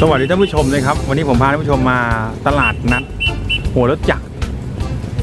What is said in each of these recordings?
สวัสดีท่านผู้ชมเลยครับ วันนี้ผมพาท่านผู้ชมมาตลาดนัด หัวรถจักร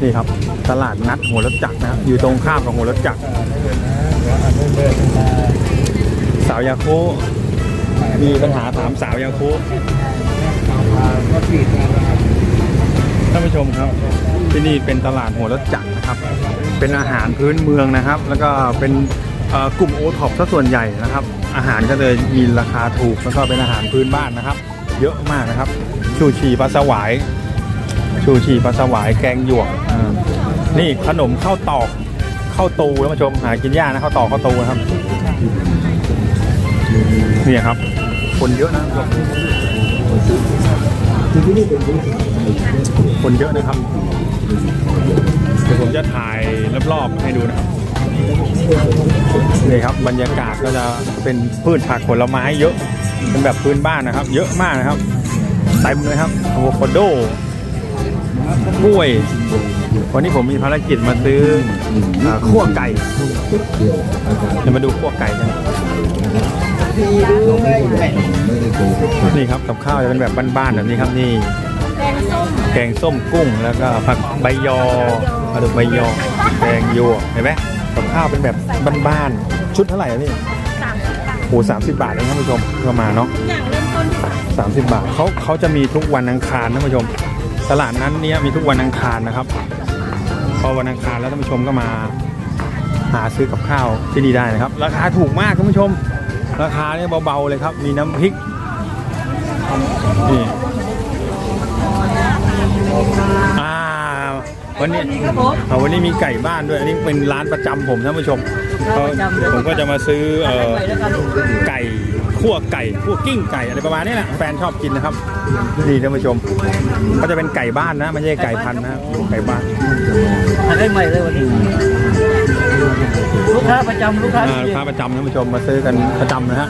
นี่ครับ ตลาดนัดหัวรถจักรนะครับอยู่ตรงข้ามกับหัวรถจักรสาวยาคูมีปัญหาถามสาวยาคูท่านผู้ชมครับ ที่นี่เป็นตลาดหัวรถจักรนะครับ เป็นอาหารพื้นเมืองนะครับ แล้วก็เป็น กลุ่มโอท็อปซะส่วนใหญ่นะครับ อาหารก็เลยมีราคาถูกแล้วก็เป็นอาหารพื้นบ้านนะครับ เยอะมากนะครับ ชูชีปลาสวาย ชูชีปลาสวายแกงหยวกนี่ขนมข้าวตอกข้าวตูท่านผู้ชมหากินยากนะข้าวตอกข้าวตูนะครับนี่ครับ คนเยอะนะคนเยอะนะครับเดี๋ยวผมจะถ่ายรอบๆให้ดูนะครับ นี่ครับบรรยากาศก็จะเป็นพืชผักผลไม้เยอะเป็นแบบพื้นบ้านนะครับ เยอะมากนะครับเต็มเลยครับอะโวคาโดกล้วย วันนี้ผมมีภารกิจมาซื้ออ่าขั่วไก่เดี๋ยวมาดูขั่วไก่กันนี่ครับกับข้าวจะเป็นแบบบ้านๆแบบนี้ครับนี่ แกงส้มกุ้งแล้วก็ผักใบยอปลาดุกใบยอแกงหยวกเห็นไหม กับข้าวเป็นแบบบ้านๆชุดเท่าไหร่อะนี่โอ้สามสิบบาทเองท่านผู้ชมประมาณเนาะสามสิบบาทเขาเขาจะมีทุกวันอังคารท่านผู้ชม ตลาดนั้นเนี้ยมีทุกวันอังคารนะครับ พอวันอังคารแล้วท่านผู้ชมก็มาหาซื้อกับข้าวที่นี่ได้นะครับ ราคาถูกมากท่านผู้ชม ราคาเนี่ยเบาๆเลยครับ มีน้ำพริกนี่ วันนี้อ่าวันนี้มีไก่บ้านด้วย อันนี้เป็นร้านประจำผมท่านผู้ชมเขาผมก็จะมาซื้อเอ่อไก่ขั่วไก่ขั่วกิ้งไก่อะไรประมาณนี้แหละแฟนชอบกินนะครับ นี่ท่านผู้ชม ก็จะเป็นไก่บ้านนะไม่ใช่ไก่พันธุ์นะไก่บ้านทานได้ใหม่เลยวันนี้ ลูกค้าประจำลูกค้าอ่าลูกค้าประจำท่านผู้ชมมาซื้อกันประจำนะฮะ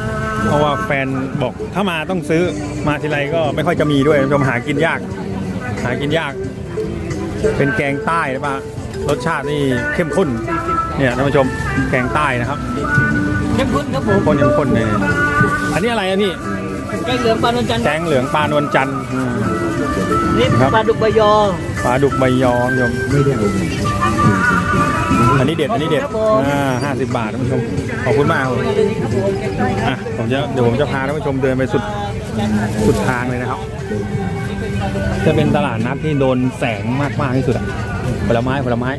เพราะว่าแฟนบอกถ้ามาต้องซื้อมาทีไรก็ไม่ค่อยจะมีด้วยท่านผู้ชมหากินยาก หากินยาก เป็นแกงใต้หรือเปล่ารสชาตินี่เข้มข้น เนี่ยท่านผู้ชมแกงใต้นะครับเข้มข้นครับผมข้นเข้มข้นเลยอันนี้อะไรอะพี่แกงเหลืองปลานวลจันทร์แกงเหลืองปลานวลจันทร์อืม นี่ครับ ปลาดุกใบยอปลาดุกใบยอท่านผู้ชมอันนี้เด็ดอันนี้เด็ดอ่าห้าสิบบาทท่านผู้ชมขอบคุณมากครับอะผมจะเดี๋ยวผมจะพาท่านผู้ชมเดินไปสุดสุดทางเลยนะครับ จะเป็นตลาดนัดที่โดนแสงมากมากที่สุดอะผลไม้ผลไม้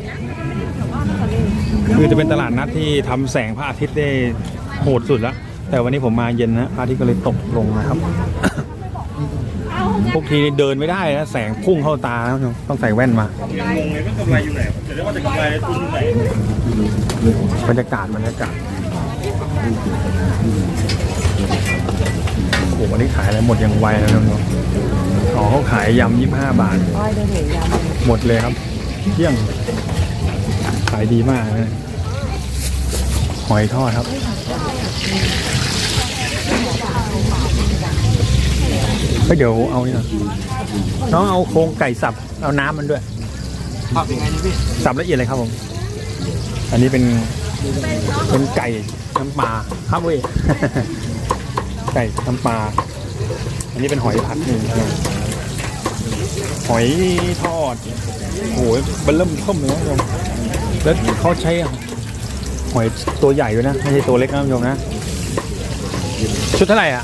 คือจะเป็นตลาดนัดที่ทำแสงพระอาทิตย์ได้โหดสุดแล้วแต่วันนี้ผมมาเย็นนะพระอาทิตย์ก็เลยตกลงนะครับพวกทีนี่เดินไม่ได้นะแสงพุ่งเข้าตาต้องใส่แว่นมาบรรยากาศบรรยากาศ โอ้โหวันนี้ขายอะไรหมดอย่างไวแล้วน้องๆอ๋อเขาขายยำยี่ห้าบาทหมดเลยครับเที่ยง ขายดีมากนะหอยทอดครับ เฮ้ยเดี๋ยวเอานี่นะน้องเอาโครงไก่สับ เอาน้ำมันด้วยผักยังไงนี่พี่สับละเอียดเลยครับผม อันนี้เป็นเป็นไก่น้ำปลาครับเว้ย ไก่น้ำปลา อันนี้เป็นหอยผัดนี่ครับหอยทอดโอ้โหมันเริ่มเพิ่มเลยนะท่านผู้ชมแล้วเขาใช้หอยตัวใหญ่ด้วยนะ ไม่ใช่ตัวเล็กนะท่านผู้ชมนะ ชุดเท่าไหร่อะ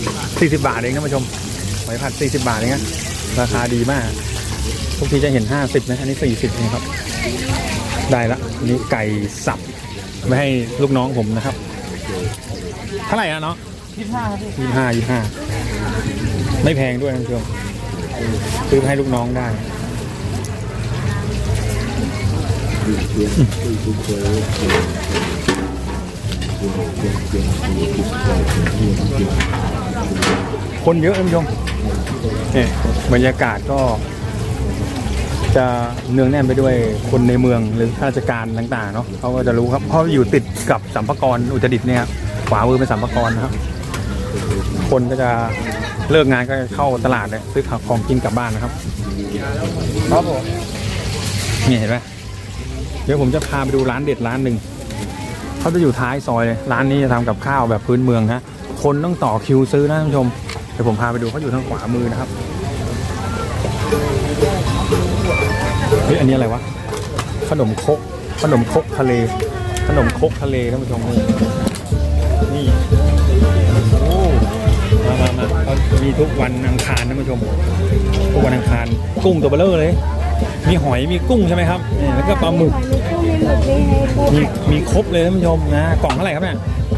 40บาทเองท่านผู้ชม หอยผัด40บาทเองนะราคาดีมาก ทุกทีจะเห็น50นะ อันนี้40เองครับ ได้ละนนี้ไก่สับไว้ให้ลูกน้องผมนะครับ เท่าไหร่อะเนาะ ยี่ห้าครับพี่ยี่ห้ายี่ห้าไม่แพงด้วยท่านผู้ชมซื้อไปให้ลูกน้องได้คนเยอะท่านผู้ชมเนี่ยบรรยากาศก็ จะเนืองแน่นไปด้วยคนในเมืองหรือข้าราชการต่าง ๆ เนาะเขาก็จะรู้ครับเพราะอยู่ติดกับสัมภากรอุตรดิตถ์เนี่ยครับขวามือเป็นสัมภากรนะครับ คนก็จะเลิกงานก็จะเข้าตลาดเลยซื้อของกินกลับบ้านนะครับครับผมนี่เห็นไหมเดี๋ยวผมจะพาไปดูร้านเด็ดร้านหนึ่งเขาจะอยู่ท้ายซอยเลยร้านนี้จะทำกับข้าวแบบพื้นเมืองฮะคนต้องต่อคิวซื้อนะท่านผู้ชมเดี๋ยวผมพาไปดูเขาอยู่ทางขวามือนะครับเฮ้ยอันนี้อะไรวะขนมครกขนมครกทะเล ขนมครกทะเลท่านผู้ชมนี่นี่โอ้ มามามาเขามีทุกวันอังคารท่านผู้ชม ทุกวันอังคารกุ้งตัวเบลเลอร์เลย มีหอยมีกุ้งใช่ไหมครับนี่แล้วก็ปลาหมึก มีกุ้งมีหมึกมีปูมีมีครบเลยท่านผู้ชมนะกล่องเท่าไหร่ครับเนี่ย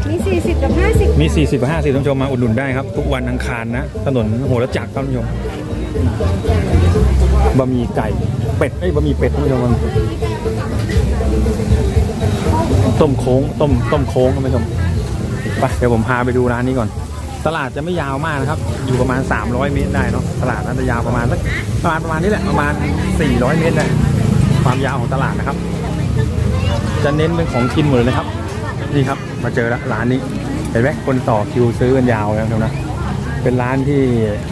มีสี่สิบกับห้าสิบมี 40กับ50ท่านผู้ชมมาอุดหนุนได้ครับ ทุกวันอังคารนะถนนโหรจักรครับท่านผู้ชมบะหมี่ไก่เป็ดเอ้ยบะหมี่เป็ดท่านผู้ชมต้มโค้งต้มต้มโค้งท่านผู้ชมไปเดี๋ยวผมพาไปดูร้านนี้ก่อน ตลาดจะไม่ยาวมากนะครับ อยู่ประมาณ 300 เมตรได้เนาะตลาดน่าจะยาวประมาณสักประมาณประมาณนี้แหละประมาณ 400 เมตรได้ความยาวของตลาดนะครับ จะเน้นเป็นของกินหมดเลยนะครับ นี่ครับมาเจอแล้วร้านนี้เห็นไหมคนต่อคิวซื้อกันยาวแล้วนะเป็นร้านที่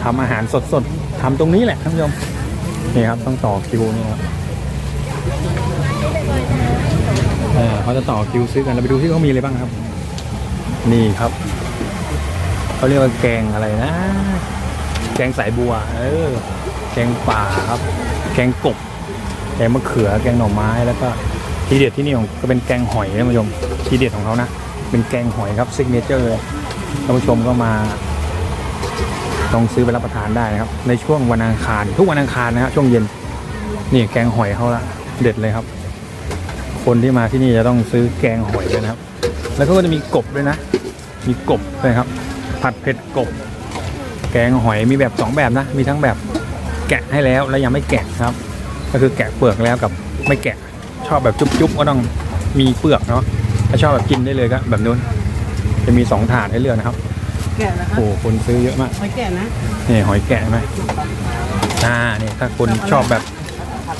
ทำอาหารสดๆทำตรงนี้แหละท่านผู้ชมนี่ครับต้องต่อคิวนี่ครับเขาจะต่อคิวซื้อกันเราไปดูที่เขามีอะไรบ้างครับ นี่ครับ เขาเรียกว่าแกงอะไรนะ แกงสายบัว เออ แกงป่าครับ แกงกบ แกงมะเขือ แกงหน่อไม้ แล้วก็ทีเด็ดที่นี่ของก็เป็นแกงหอยท่านผู้ชม ทีเด็ดของเขานะ เป็นแกงหอยครับซิกเนเจอร์เลยท่านผู้ชมก็มาลองซื้อไปรับประทานได้นะครับ ในช่วงวันอังคาร ทุกวันอังคารนะครับช่วงเย็น นี่แกงหอยเขาละเด็ดเลยครับ คนที่มาที่นี่จะต้องซื้อแกงหอยเลยนะครับ แล้วก็จะมีกบด้วยนะ มีกบด้วยครับ ผัดเผ็ดกบ แกงหอยมีแบบสองแบบนะ มีทั้งแบบแกะให้แล้วและยังไม่แกะครับ ก็คือแกะเปลือกแล้วกับไม่แกะชอบแบบจุ๊บๆก็ต้องมีเปลือกเนาะถ้าชอบแบบกินได้เลยก็แบบนู้น จะมีสองถาดให้เลือกนะครับแก่แล้วครับโอ้คนซื้อเยอะมากไม่แก่นะนี่หอยแกะไหมอ่านี่ถ้าคนชอบแบบ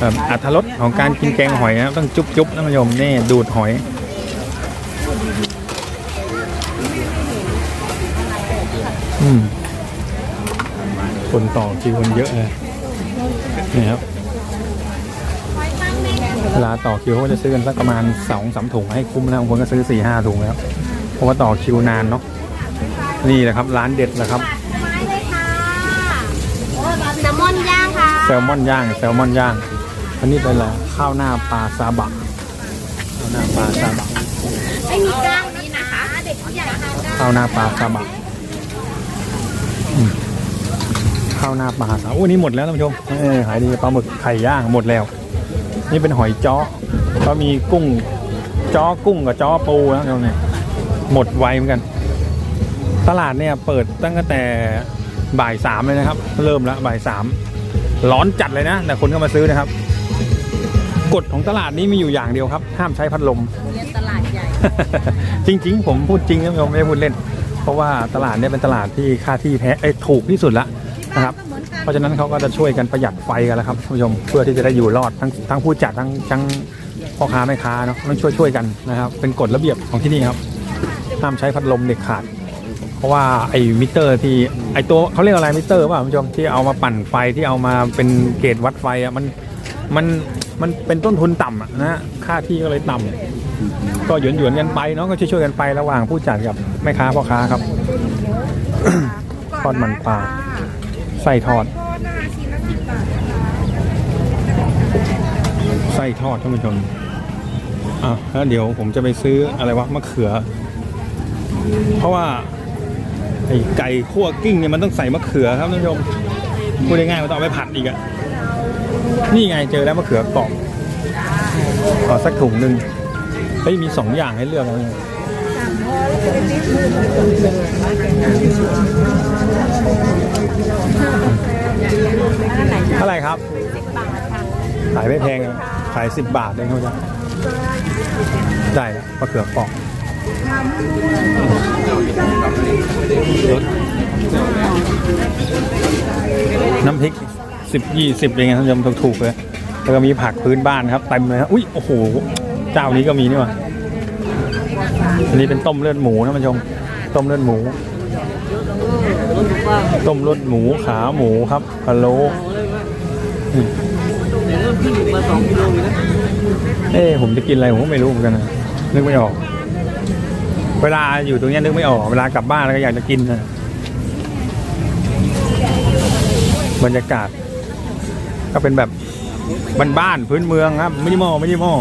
แบบอัตรสของการกินแกงหอยนะต้องจุ๊บจุ๊บๆนะคุณผู้ชมนี่ดูดหอย อืมคนต่อคิวคนเยอะเลยนี่ครับเวลาต่อคิวเขาก็จะซื้อกันสักประมาณสองสามถุงให้คุ้มนะบางคนก็ซื้อสี่ห้าถุงแล้วเพราะว่าต่อคิวนานเนาะนี่แหละครับ ร้านเด็ดแหละครับไม้เลยค่ะแซลมอนย่างค่ะแซลมอนย่างแซลมอนย่างอันนี้เป็นอะไรข้าวหน้าปลาซาบะข้าวหน้าปลาซาบะไม่มีกล้างนี้นะคะเด็กผู้ใหญ่ทานได้ข้าวหน้าปลาซาบะอืม ข้าวหน้าปลาซาโอ้นี่หมดแล้วท่านผู้ชมเออขายดีปลาหมึกไข่ย่างหมดแล้ว นี่เป็นหอยจ้อก็มีกุ้งจ้อกุ้งกับจ้อปูนะท่านผู้ชมเนี่ยหมดไวเหมือนกัน ตลาดเนี่ยเปิดตั้งแต่บ่ายสามเลยนะครับ เริ่มแล้วบ่ายสามร้อนจัดเลยนะ แต่คนก็มาซื้อนะครับ กฎของตลาดนี้มีอยู่อย่างเดียวครับ ห้ามใช้พัดลมเรียนตลาดใหญ่ จริง ๆ ผมพูดจริงนะผมไม่ได้พูดเล่น เพราะว่าตลาดเนี่ยเป็นตลาดที่ค่าที่แพ้เอ้ยถูกที่สุดละ นะครับ เพราะฉะนั้นเขาก็จะช่วยกันประหยัดไฟกันแล้วครับท่านผู้ชมเพื่อที่จะได้อยู่รอดทั้งทั้งผู้จัดทั้งทั้งพ่อค้าแม่ค้าเนาะต้องช่วยช่วยกันนะครับ เป็นกฎระเบียบของที่นี่ครับห้ามใช้พัดลมเด็ดขาด เพราะว่าไอ้มิเตอร์ที่ไอ้ตัวเขาเรียกอะไรมิเตอร์ป่ะคุณผู้ชมที่เอามาปั่นไฟที่เอามาเป็นเกจวัดไฟอะมันมันมันเป็นต้นทุนต่ำนะฮะค่าที่ก็เลยต่ำก็หยวนหยวนๆกันไปเนาะก็ช่วยช่วยกันไประหว่างผู้จัดกับแม่ค้าพ่อค้าครับทอดมันปลา ไส้ทอดไส้ทอดท่านผู้ชมอะแล้วเดี๋ยวผมจะไปซื้ออะไรวะมะเขือ เพราะว่าไอ้ไก่คั่วกิ้งเนี่ยมันต้องใส่มะเขือครับท่านผู้ชมพูดง่ายๆมันต้องเอาไปผัดอีกอะนี่ไงเจอแล้วมะเขือกรอบขอสักถุงหนึ่งเฮ้ยมีสองอย่างให้เลือกนะเท่าไห ขายไม่แพงขายสิบบาทเองเขาจะได้แล้วมะเขือเปอกน้ำพริกสิบยี่สิบเองท่านผู้ชมถูกๆเลยแล้วก็มีผักพื้นบ้านครับเต็มเลยครับอุ้ยโอ้โหเจ้านี้ก็มีนี่หว่าอันนี้เป็นต้มเลือดหมูนะท่านผู้ชมต้มเลือดหมู ต้มเลือดหมูขาหมูครับพะโล้ เริ่มขึ้นมาสองกิโลอยู่นะเอ้ผมจะกินอะไรผมก็ไม่รู้เหมือนกันนะนึกไม่ออก เวลาอยู่ตรงเนี้ยนึกไม่ออกเวลากลับบ้านแล้วก็อยากจะกินนะบรรยากาศ ก็เป็นแบบบ้านๆพื้นเมืองครับไมินิมอลมินิมอ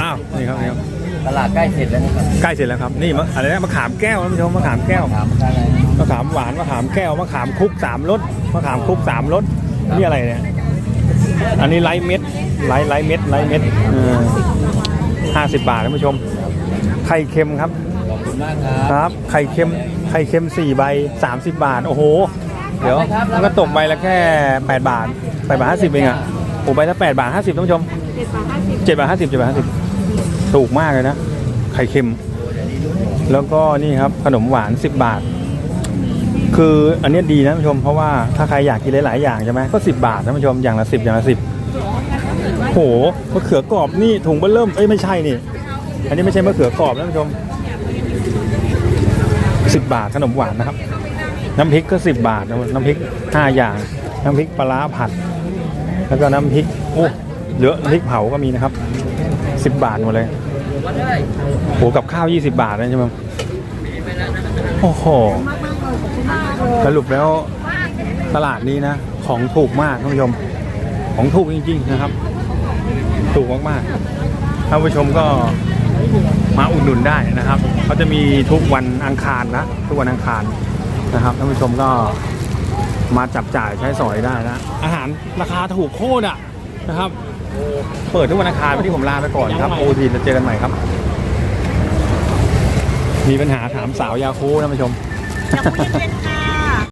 อ้าวนี่ครับนี่ครับ ตลาดใกล้เสร็จแล้วนะครับใกล้เสร็จแล้วครับนี่มะอะไรนะมะขามแก้วท่านผู้ชมมะขามแก้วถามอะไร มะขามหวานมะขามแก้วมะขามคุกสามรสมะขามคุกสามรสนี่อะไรเนี่ยอันนี้ไลท์เม็ดไลท์ไลท์เม็ดไลท์เม็ดห้าสิบบาทท่านผู้ชม ไข่เค็มครับขอบคุณมากครับครับ ไข่เค็มไข่เค็มสี่ใบสามสิบบาทโอ้โห เดี๋ยวมันก็ตกใบละแค่แปดบาทแปดบาทห้าสิบเองอะโอ้ใบละแปดบาทห้าสิบท่านผู้ชมเจ็ดบาทห้าสิบเจ็ดบาทห้าสิบ ถูกมากเลยนะ ไข่เค็ม แล้วก็นี่ครับขนมหวาน 10 บาท คืออันนี้ดีนะท่านผู้ชม เพราะว่าถ้าใครอยากกินหลาย ๆ อย่างใช่ไหมก็ 10 บาทท่านผู้ชมอย่างละ 10 อย่างละ 10โหมะเขือกรอบนี่ถุงเบอร์เริ่มเอ้ยไม่ใช่นี่ อันนี้ไม่ใช่มะเขือกรอบนะท่านผู้ชม 10 บาทขนมหวานนะครับ น้ำพริกก็ 10 บาทนะน้ำพริก 5 อย่าง น้ำพริกปลาร้าผัด แล้วก็น้ำพริกโอ้เยอะน้ำพริกเผาก็มีนะครับ 10บบาทหมดเลยโหกับข้าว20บาทนะใช่ไหมโอ้โหสรุปแล้วตลาดนี้นะ ของถูกมากท่านผู้ชม ของถูกจริง ๆ นะครับ ถูกมากๆท่านผู้ชมก็มาอุดหนุนได้นะครับเขาจะมีทุกวันอังคารนะทุกวันอังคารนะครับท่านผู้ชมก็มาจับจ่ายใช้สอยได้นะอาหารราคาถูกโคตรอะนะครับ เปิดทุกวันอังคารวันที่ผมลาไปก่อนครับโอทีจะเจอกันใหม่ครับ มีปัญหาถามสาวยาคูท่านผู้ชมยังไม่ได้เล่น